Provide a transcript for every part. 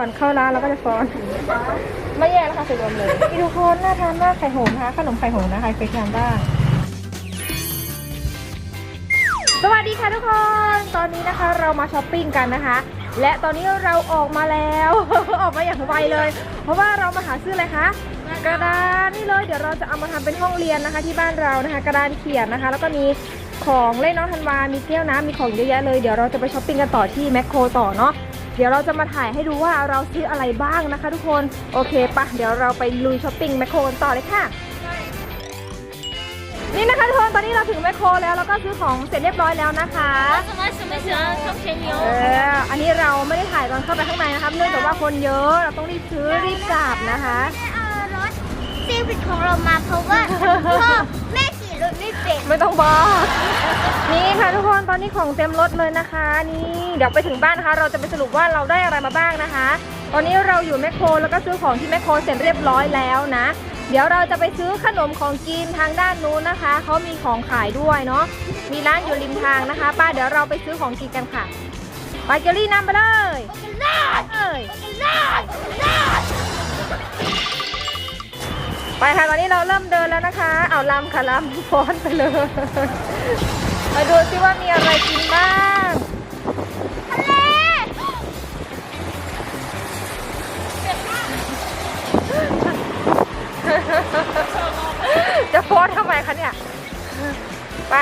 ก่อนเข้าร้านเราก็จะฟ้อน ไม่แย่นะคะใส่รวมเลยนี่ทุกคนน่าทานมากไข่หงส์นะคะขนมไข่หงส์นะคะใครเคยทานบ้างสวัสดีค่ะทุกคน ตอนนี้นะคะเรามาช้อปปิ้งกันนะคะ และตอนนี้เราออกมาแล้ว ออกมาอย่างไวเลย เพราะว่าเรามาหาซื้ออะไรคะกระดานนี่เลยเดี๋ยวเราจะเอามาทำเป็นห้องเรียนนะคะ ที่บ้านเรานะคะ กระดานเขียนนะคะ แล้วก็มีของเล่นน้องธันวา มีแก้วน้ำมีของเยอะแยะเลยเดี๋ยวเราจะไปช้อปปิ้งกันต่อที่แมคโครต่อเนาะ เดี๋ยวเราจะมาถ่ายให้ดูว่าเราซื้ออะไรบ้างนะคะ ทุกคน โอเคปะเดี๋ยวเราไปลุยช้อปปิ้งแมคโครกันต่อเลยค่ะ นี่นะคะทุกคน ตอนนี้เราถึงแมคโครแล้ว แล้วก็ซื้อของเสร็จเรียบร้อยแล้วนะคะ 什么什么什么冲前牛 เออ อันนี้เราไม่ได้ถ่ายตอนเข้าไปข้างในนะคะเนื่องจากว่าคนเยอะ เราต้องรีบซื้อรีบกลับนะคะ เอารถซีวิตของเรามาเพราะว่าพ่อแม่ขี่ รถไม่เป็นไม่ต้องบอก นี่ค่ะทุกคนตอนนี้ของเต็มรถเลยนะคะ นี่เดี๋ยวไปถึงบ้านนะคะ เราจะไปสรุปว่าเราได้อะไรมาบ้างนะคะ ตอนนี้เราอยู่แมคโครแล้วก็ซื้อของที่แมคโครเสร็จเรียบร้อยแล้วนะ เดี๋ยวเราจะไปซื้อขนมของกินทางด้านนู้นนะคะเขามีของขายด้วยเนาะมีร้านอยู่ริมทางนะคะ ป้าเดี๋ยวเราไปซื้อของกินกันค่ะไปเกลลี่นำไปเลยเลย ไปค่ะตอนนี้เราเริ่มเดินแล้วนะคะ เอาลำค่ะลำฟ้อนไปเลยมาดูซิว่ามีอะไรกินบ้างทะเลจะโพสทำไมคะเนี่ยไป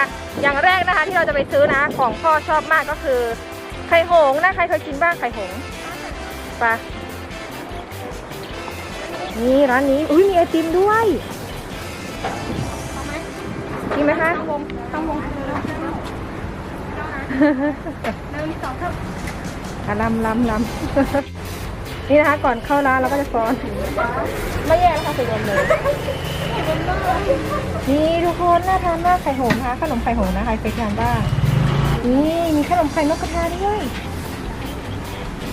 อย่างแรกนะคะที่เราจะไปซื้อนะ ของพ่อชอบมากก็คือ ไข่หงนะใครเคยกินบ้างไข่หงไป นี่ร้านนี้ อุ้ยมีไอติมด้วยกินไหมคะวงทั้งวงหนึ่งสองสามอะลำลำลำนี่นะคะก่อนเข้าร้านเราก็จะฟ้อน ไม่แย่นะคะใส่รวมเลย นี่ทุกคนน่าทานมากไข่หงนะคะขนมไข่หงนะใครเคยทานบ้าง นี่มีขนมไข่นกกระทาด้วย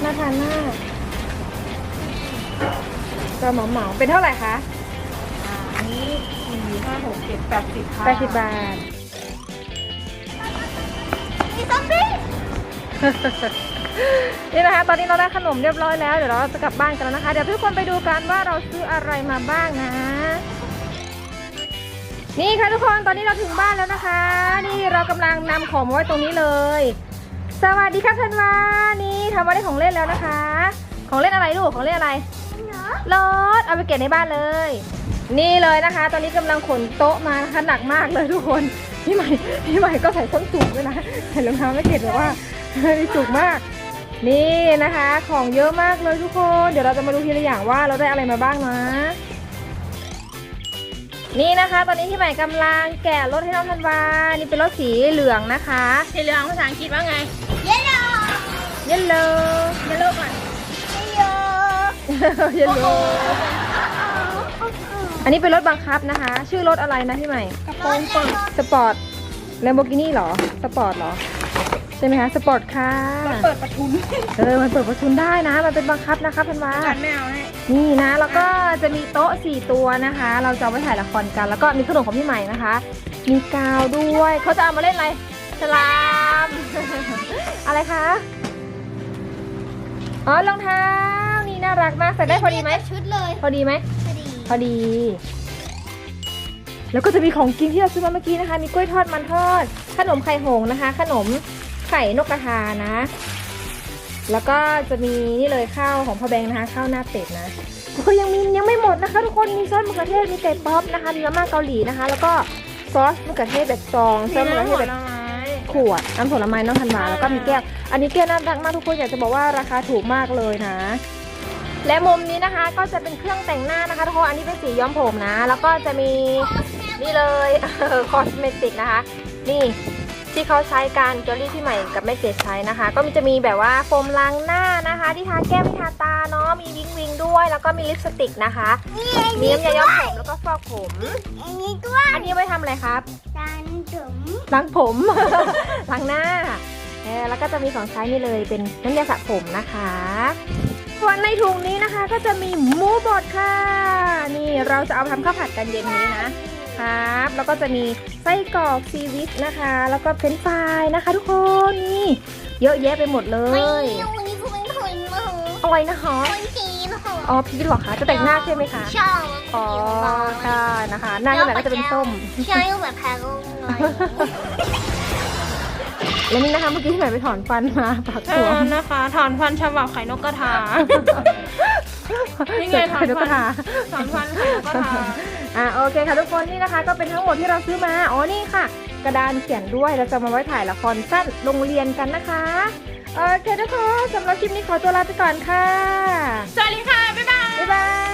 น่าทานมาก กระเหมาเหมาๆเป็นเท่าไหร่คะอันนี้สี่ห้าหกเจ็ดแปดสิบค่ะแปดสิบบาท มีซอมบี้นี่นะคะ ตอนนี้เราได้ขนมเรียบร้อยแล้ว เดี๋ยวเราจะกลับบ้านกันแล้วนะคะ เดี๋ยวทุกคนไปดูกันว่าเราซื้ออะไรมาบ้างนะ นี่ค่ะทุกคน ตอนนี้เราถึงบ้านแล้วนะคะ นี่เรากำลังนำของมาไว้ตรงนี้เลย สวัสดีครับธันวานี่ทำมาได้ของเล่นแล้วนะคะ ของเล่นอะไรลูก ของเล่นอะไร รถเอาไปเก็บในบ้านเลย นี่เลยนะคะ ตอนนี้กำลังขนโต๊ะมานะคะหนักมากเลยทุกคนพี่ใหม่พี่ใหม่ก็ใส่ส้นสูงด้วยนะใส่รองเท้าไม่เก็บแบบว่ามีจุกมาก นี่นะคะ ของเยอะมากเลยทุกคน เดี๋ยวเราจะมาดูทีละอย่างว่าเราได้อะไรมาบ้างนะนี่นะคะ ตอนนี้พี่ใหม่กำลังแกะรถให้น้องธันวา นี่เป็นรถสีเหลืองนะคะ สีเหลืองภาษาอังกฤษว่าไง เยลโล่เยลโล่เยลโล่ก่อนเยลโล่ เยลโล่อันนี้เป็นรถบังคับนะคะ ชื่อรถอะไรนะพี่ใหม่ กระโปรงเปิดสปอร์ตแลมโบกินี่หรอ สปอร์ตหรอ ใช่ไหมคะ สปอร์ตค่ะ เปิดประทุนเออ มันเปิดประทุนได้นะ มันเป็นบังคับนะคะพันวากันไม่เอาให้นี่นะ แล้วก็จะมีโต๊ะ 4 ตัวนะคะ เราจะเอาไว้ถ่ายละครกัน แล้วก็มีขนมของพี่ใหม่นะคะ มีกาวด้วย เขาจะเอามาเล่นอะไร สลาม อะไรคะ อ๋อรองเท้า นี่น่ารักมากใส่ได้พอดีไหมชุดเลยพอดีไหมพอดีพอดี แล้วก็จะมีของกินที่เราซื้อมาเมื่อกี้นะคะ มีกล้วยทอดมันทอด ขนมไข่หงส์นะคะ ขนมไข่นกกระทานะ แล้วก็จะมีนี่เลยข้าวของพ่อแบงค์นะคะข้าวหน้าเป็ดนะแล้วก็ยังมียังไม่หมดนะคะ ทุกคนมีซอสมะเขือเทศมีไก่ป๊อปนะคะมีมาม่าเกาหลีนะคะ แล้วก็ซอสมะเขือเทศแบบซองซอสมะเขือเทศแบบขวดน้ำผลไม้น้องธันวาแล้วก็มีแก้ว อันนี้แก้วน่ารักมากทุกคนอยากจะบอกว่าราคาถูกมากเลยนะ และมุมนี้นะคะก็จะเป็นเครื่องแต่งหน้านะคะทุกคนอันนี้เป็นสีย้อมผมนะ แล้วก็จะมีนี่เลยคอสเมติกนะคะ นี่ที่เขาใช้การจอรี่พี่ใหม่กับแม่เกดใช้นะคะ ก็มีจะมีแบบว่าโฟมล้างหน้านะคะ ที่ทาแก้มที่ทาตาเนาะมีวิงวิงด้วย แล้วก็มีลิปสติกนะคะนี่มีน้ำยาย้อมผมแล้วก็ฟอกผมอันนี้ด้วยอันนี้ไว้ทำอะไรครับการถึงล้างผมล้างหน้าเออแล้วก็จะมีของใช้นี่เลยเป็นน้ำยาสระผมนะคะ ส่วนในถุงนี้นะคะก็จะมีหมูบดค่ะ นี่เราจะเอาทำข้าวผัดกันเย็นนี้นะครับ แล้วก็จะมีไส้กรอกซีวิตนะคะ แล้วก็เฟรนช์ฟรายนะคะ ทุกคนนี่เยอะแยะไปหมดเลไม่ยวันนี้คุณเป็นคนมาเอาอะไรนะคะคนจีนเหรออ๋อพีชเหรอคะจะแต่งหน้าใช่ไหมคะใช่อ๋อใช่นะคะ หน้าก็แบบก็จะเป็นส้มใช่แบบแพงเลย แล้วนี่นะคะเมื่อกี้ที่ใหม่ไปถอนฟันมาปากเอหัวอนะคะถอนฟันฉบับไข่นกกระทา นี่ไงเสร็จถอนไข่นกกระทาถอนฟันไข่นกกระทา อะโอเคค่ะทุกคนนี่นะคะ ก็เป็นทั้งหมดที่เราซื้อมาอ๋อนี่ค่ะ กระดานเขียนด้วยเราจะมาไว้ถ่ายละครสั้นโรงเรียนกันนะคะโอเคทุกคนสำหรับคลิปนี้ขอตัวลาไปก่อนค่ะสวัสดีค่ะ บ๊ายบาย บ๊ายบาย